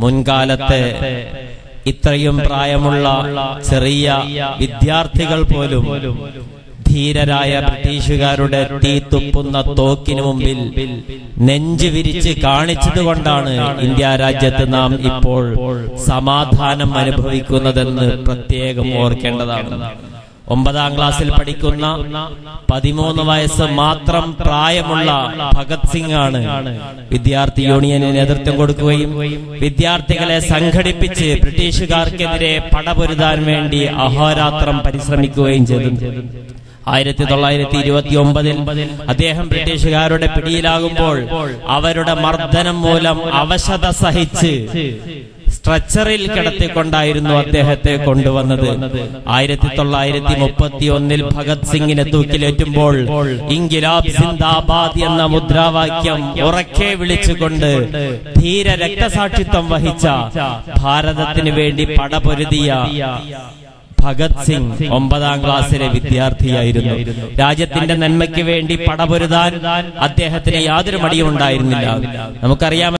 മുൻകാലത്തെ ഇത്രയും പ്രായമുള്ള ചെറിയ വിദ്യാർത്ഥികൾ പോലും ധീരരായ ബ്രിട്ടീഷുകാരുടെ തീ തുപ്പുന്ന തോക്കിന് മുമ്പിൽ നെഞ്ചു വിരിച്ച് കാണിച്ചതുകൊണ്ടാണ് ഇന്ത്യ രാജ്യത്ത് നാം ഇപ്പോൾ സമാധാനം അനുഭവിക്കുന്നതെന്ന് പ്രത്യേകം ഓർക്കേണ്ടതാണ്. ഒമ്പതാം ക്ലാസ്സിൽ പഠിക്കുന്ന പതിമൂന്ന് വയസ്സ് മാത്രം പ്രായമുള്ള ഭഗത് സിംഗ് ആണ് വിദ്യാർത്ഥി യൂണിയന് നേതൃത്വം കൊടുക്കുകയും വിദ്യാർത്ഥികളെ സംഘടിപ്പിച്ച് ബ്രിട്ടീഷുകാർക്കെതിരെ പടപൊരുതാൻ വേണ്ടി അഹോരാത്രം പരിശ്രമിക്കുകയും ചെയ്തു. ആയിരത്തി തൊള്ളായിരത്തി ഇരുപത്തി ഒമ്പതിൽ അദ്ദേഹം ബ്രിട്ടീഷുകാരുടെ പിടിയിലാകുമ്പോൾ അവരുടെ മർദ്ദനം മൂലം അവശത സഹിച്ച് സ്ട്രക്ചറിൽ കിടത്തിക്കൊണ്ടായിരുന്നു അദ്ദേഹത്തെ കൊണ്ടുവന്നത്. ആയിരത്തി തൊള്ളായിരത്തി മുപ്പത്തി ഒന്നിൽ ഭഗത് സിംഗിനെ തൂക്കിലേറ്റുമ്പോൾ സിന്ദാബാദ് എന്ന മുദ്രാവാക്യം ഉറക്കെ വിളിച്ചുകൊണ്ട് ധീര രക്തസാക്ഷിത്വം വഹിച്ച ഭാരതത്തിന് വേണ്ടി പടപൊരുതിയ ഭഗത് സിംഗ് ഒമ്പതാം ക്ലാസ്സിലെ വിദ്യാർത്ഥിയായിരുന്നു. രാജ്യത്തിന്റെ നന്മയ്ക്ക് വേണ്ടി പടപൊരുതാൻ അദ്ദേഹത്തിന് യാതൊരു മടിയും ഉണ്ടായിരുന്നില്ല നമുക്കറിയാം